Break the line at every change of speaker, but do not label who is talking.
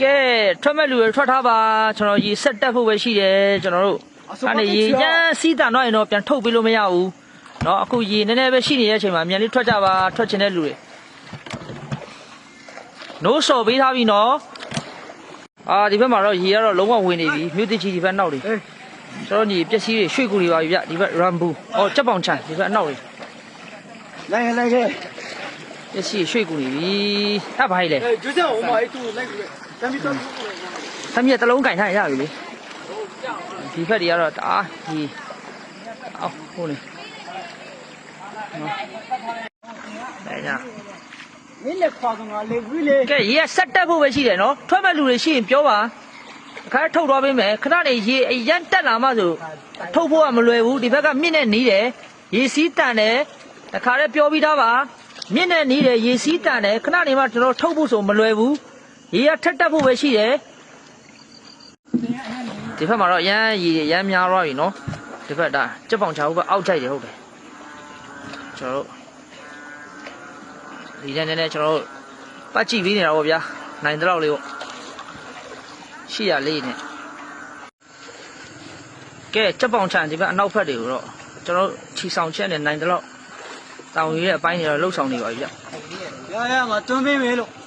ကဲထွက်မဲ့လူတွေထွက်ထားပါကျွန်တော်ရေဆက်တက်ဖို့ပဲရှိတယ်ကျွန်တော်တို့အဲ့ဒီရေချမ်းစီးတန်တော့ရင်တော့ပြန်ထုတ်ပေးလို့မရဘူးเนาะအခုရေနည်းနည်းပဲရှိနေတဲ့အချိန်မှာမြန်လေးထွက်ကြပါထွက်ချင်တဲ့လူတွေနိုးစော်ပေးထားပြီเนาะအာဒီဘက်မှာတော့ရေကတော့လုံးဝဝင်နေပြီမြူတီချီဒီဘက်နောက်တွေကျွန်တော်ညီပျက်စီးတွေရွှေ့ကူတွေပါပြီဗျဒီဘက်ရမ်ဘူးဟောကြက်ပေါင်ချန်ဒီဘက်အနောက်တွေ
လိုက်လိုက်လိုက်
ပျက်စီးရွှေ့ကူနေပြီအဲ့ဘာလဲ
အဲကျူးစံဟိုမှာအဲ့သူလိုက်ကူ
သမီးကတလုံးကင်ထားရပြီလေဒီဖက်တွေကတော့တအားဒီအောက်ဟိုလေနော်ဒါညာ
မင်းလည်းခေါ်ကောင်လေ
ဘူးလေကဲရေဆက်တက်ဖို့ပဲရှိတယ်နော်ထွက်မဲ့လူတွေရှိရင်ပြောပါအခါထုတ်သွားပေးမယ်ခဏနေရေအရန်တက်လာမှဆိုထုတ်ဖို့ကမလွယ်ဘူးဒီဘက်ကမြင့်နဲ့နီးတယ်ရေစီးတန်တယ်တခါတည်းပြောပြီးသားပါမြင့်နဲ့နီးတယ်ရေစီးတန်တယ်ခဏနေမှကျွန်တော်ထုတ်ဖို့ဆိုမလွယ်ဘူး ရေကထက်တက်ဖို့ပဲရှိတယ်ဒီဘက်မှာတော့ရမ်းရေရမ်းများသွားပြီနော်ဒီဘက်ဒါကြက်ပေါင်ချာဘူးပဲအောက်ကြိုက်တယ်ဟုတ်တယ်ကျွန်တော်တို့ဒီတန်းနဲ့ကျွန်တော်တို့ပတ်ကြည့်ပြီးနေတာပေါ့ဗျာနိုင်တဲ့လောက်လေးပေါ့ရှိရလေးနဲ့ကဲကြက်ပေါင်ချန်ဒီဘက်အနောက်ဘက်တွေကိုတော့ကျွန်တော်ခြီဆောင်ချက်နဲ့နိုင်တဲ့လောက်တောင်ရည်ရဲ့အပိုင်းတွေတော့လှုပ်ဆောင်နေပါပြီဗျာ
ရရမှာတွန်းပေးမယ်လို့